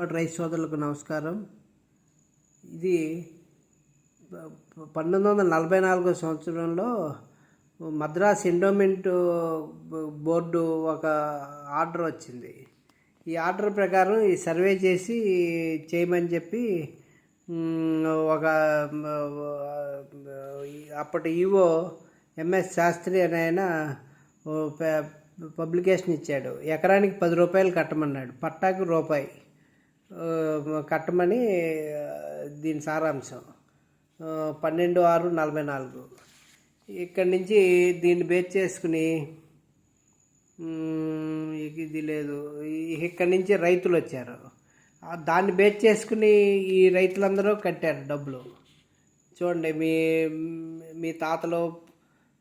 Rice సోదరులకు నమస్కారం. ఇది పంతొమ్మిది వందల నలభై నాలుగో సంవత్సరంలో మద్రాస్ ఎండోమెంట్ బోర్డు ఒక ఆర్డర్ వచ్చింది. ఈ ఆర్డర్ ప్రకారం ఈ సర్వే చేసి చేయమని చెప్పి ఒక అప్పటి ఈవో ఎంఎస్ శాస్త్రి అని ఆయన పబ్లికేషన్ ఇచ్చాడు. ఎకరానికి పది రూపాయలు కట్టమన్నాడు. పట్టాకు రూపాయి. కట్టమని దీని సారాంశం. పన్నెండు ఆరు నలభై నాలుగు. ఇక్కడి నుంచి దీన్ని బేస్ చేసుకుని ఇది లేదు. ఇక్కడి నుంచి రైతులు వచ్చారు. దాన్ని బేస్ చేసుకుని ఈ రైతులందరూ కట్టారు డబ్బులు. చూడండి మీ మీ తాతలు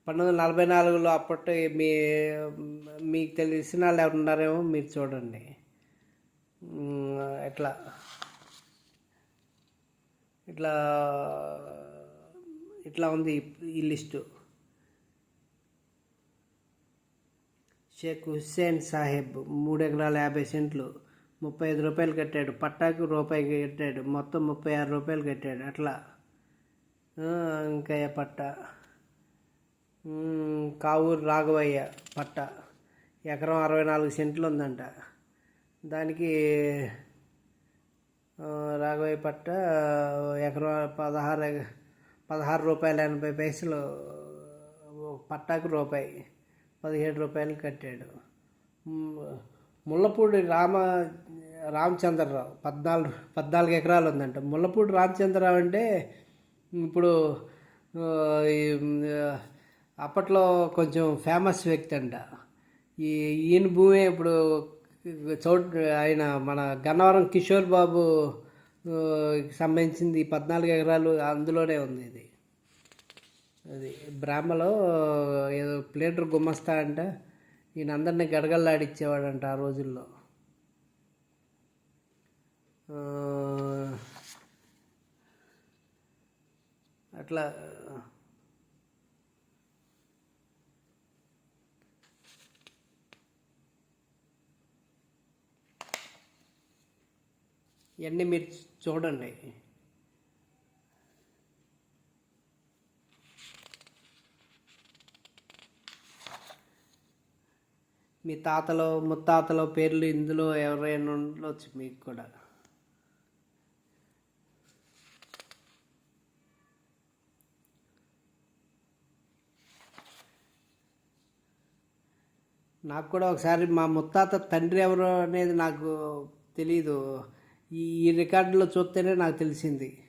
పంతొమ్మిది వందల నలభై నాలుగులో అప్పటి మీ మీకు తెలిసిన వాళ్ళు ఎవరు ఉన్నారేమో మీరు చూడండి. ఎట్లా? ఇట్లా ఇట్లా ఉంది ఈ- లిస్టు. షేక్ హుస్సేన్ సాహెబ్ మూడు ఎకరాల యాభై సెంట్లు ముప్పై ఐదు రూపాయలు కట్టాడు. పట్టాకు రూపాయి కట్టాడు. మొత్తం ముప్పై ఆరు రూపాయలు కట్టాడు. అట్లా. ఆ, ఇంకా పట్ట? కావూరు రాఘవయ్య పట్ట. ఎకరం అరవై నాలుగు సెంట్లు ఉందంట. దానికి రాఘవయ్య పట్ట ఎకరం పదహారు పదహారు రూపాయల ఎనభై పైసలు పట్టాకు రూపాయి పదిహేడు రూపాయలు కట్టాడు. ముళ్ళపూడి రామ రామచంద్రరావు పద్నాలుగు పద్నాలుగు ఎకరాలు ఉందంట. ముళ్ళపూడి రామచంద్రరావు అంటే ఇప్పుడు ఈ, అప్పట్లో కొంచెం ఫేమస్ వ్యక్తి అంట. ఈ ఈయన భూమి ఇప్పుడు చోటు ఆయన మన గన్నవరం కిషోర్ బాబు సంబంధించింది పద్నాలుగు ఎకరాలు అందులోనే ఉంది ఇది. అది బ్రాహ్మలో ఏదో ప్లేటర్ గుమ్మస్తా అంట ఈయన అందరినీ గడగల్లాడిచ్చేవాడంట ఆ రోజుల్లో. అట్లా ఇవన్నీ మీరు చూడండి. మీ తాతలో ముత్తాతలో పేర్లు ఇందులో ఎవరైనా ఉండొచ్చు మీకు కూడా. నాకు కూడా ఒకసారి మా ముత్తాత తండ్రి ఎవరు అనేది నాకు తెలీదు. ఈ రికార్డులో చూస్తేనే నాకు తెలిసింది.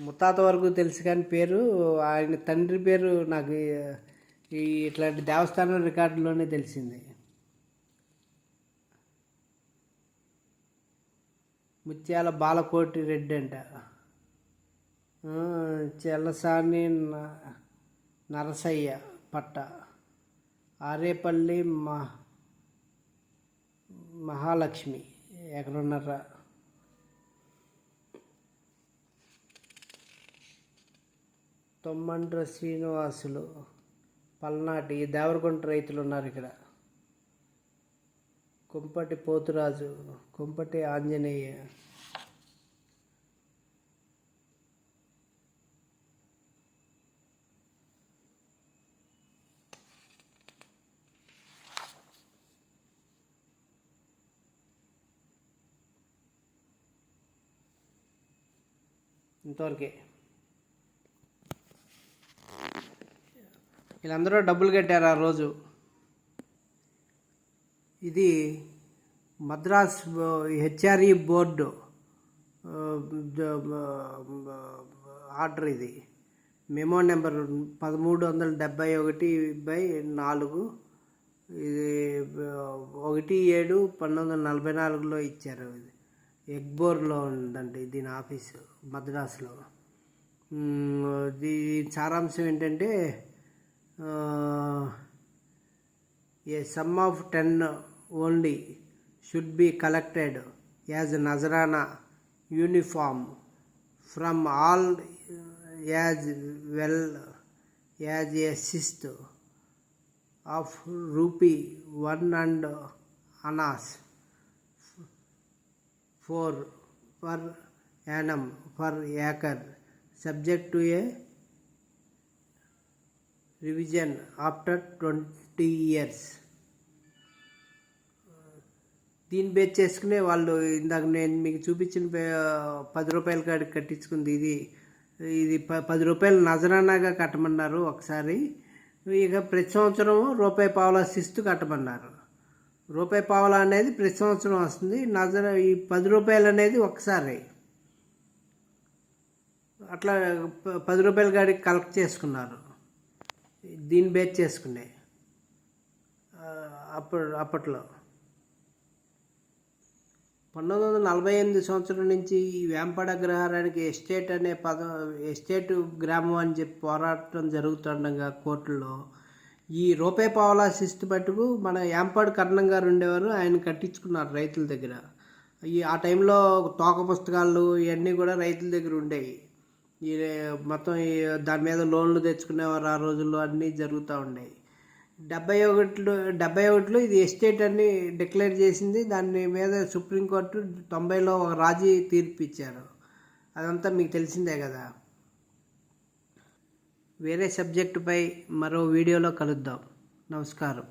ముత్తాత వరకు తెలుసు కానీ పేరు ఆయన తండ్రి పేరు నాకు ఈ ఇట్లాంటి దేవస్థానం రికార్డులోనే తెలిసింది. ముత్యాల బాలకోటి రెడ్డి అంట. చెల్లసాని న- నరసయ్య పట్ట. ఆరేపల్లి మా మహాలక్ష్మి ఎక్కడున్నారా? తొమ్మండ్ర శ్రీనివాసులు పల్నాటి ఈ దేవరకొండ రైతులు ఉన్నారు ఇక్కడ. కుంపటి పోతురాజు కుంపటి ఆంజనేయ ఇంతవరకే. వీళ్ళందరూ డబ్బులు కట్టారు ఆ రోజు. ఇది మద్రాస్ హెచ్ఆర్ఈ బోర్డు ఆర్డర్ ఇది. మెమో నెంబర్ పదమూడు వందల డెబ్బై ఒకటి బై నాలుగు. ఇది ఒకటి ఏడు పంతొమ్మిది వందల నలభై నాలుగులో ఇచ్చారు ఇది. ఎగ్బోర్లో ఉందండి దీని ఆఫీసు మద్రాసులో. దీని సారాంశం ఏంటంటే a sum of ten only should be collected as నజరానా uniform from all as well as a cess of rupee one and annas. Four per annum per acre subject to a revision after twenty years. దీన్ని base చేసుకునే వాళ్ళు ఇందాక నేను మీకు చూపించిన పది రూపాయల కాడి కట్టించుకుంది ఇది. ఇది ప పది రూపాయలు నజరానాగా కట్టమన్నారు ఒకసారి. ఇక ప్రతి సంవత్సరం రూపాయి పావలా శిస్తు కట్టమన్నారు. రూపాయి పావలా అనేది ప్రతి సంవత్సరం వస్తుంది. నజర ఈ పది రూపాయలు అనేది ఒకసారి అట్లా ప- పది రూపాయల కాడికి కలెక్ట్ చేసుకున్నారు. దీన్ని బేస్ చేసుకునే. అప్పుడు అప్పట్లో. పంతొమ్మిది వందల నలభై ఎనిమిది సంవత్సరం నుంచి ఈ వేంపడ గ్రహారానికి ఎస్టేట్ అనే పదం ఎస్టేట్ గ్రామం అని చెప్పి పోరాటం జరుగుతుండగా కోర్టులో ఈ రూపాయి పావలా శిస్తు పట్టుకు మన యాంపాడు కర్ణం గారు ఉండేవారు ఆయన కట్టించుకున్నారు రైతుల దగ్గర. ఈ ఆ టైంలో తోక పుస్తకాలు ఇవన్నీ కూడా రైతుల దగ్గర ఉండేవి. ఈ మొత్తం ఈ దాని మీద లోన్లు తెచ్చుకునేవారు ఆ రోజుల్లో అన్నీ జరుగుతూ ఉండేవి. డెబ్బై ఒకటిలో డెబ్బై ఒకటిలో ఇది ఎస్టేట్ అని డిక్లేర్ చేసింది. దాని మీద సుప్రీంకోర్టు తొంభైలో ఒక రాజీ తీర్పు ఇచ్చారు అదంతా మీకు తెలిసిందే కదా. వేరే సబ్జెక్టుపై మరో వీడియోలో కలుద్దాం. నమస్కారం.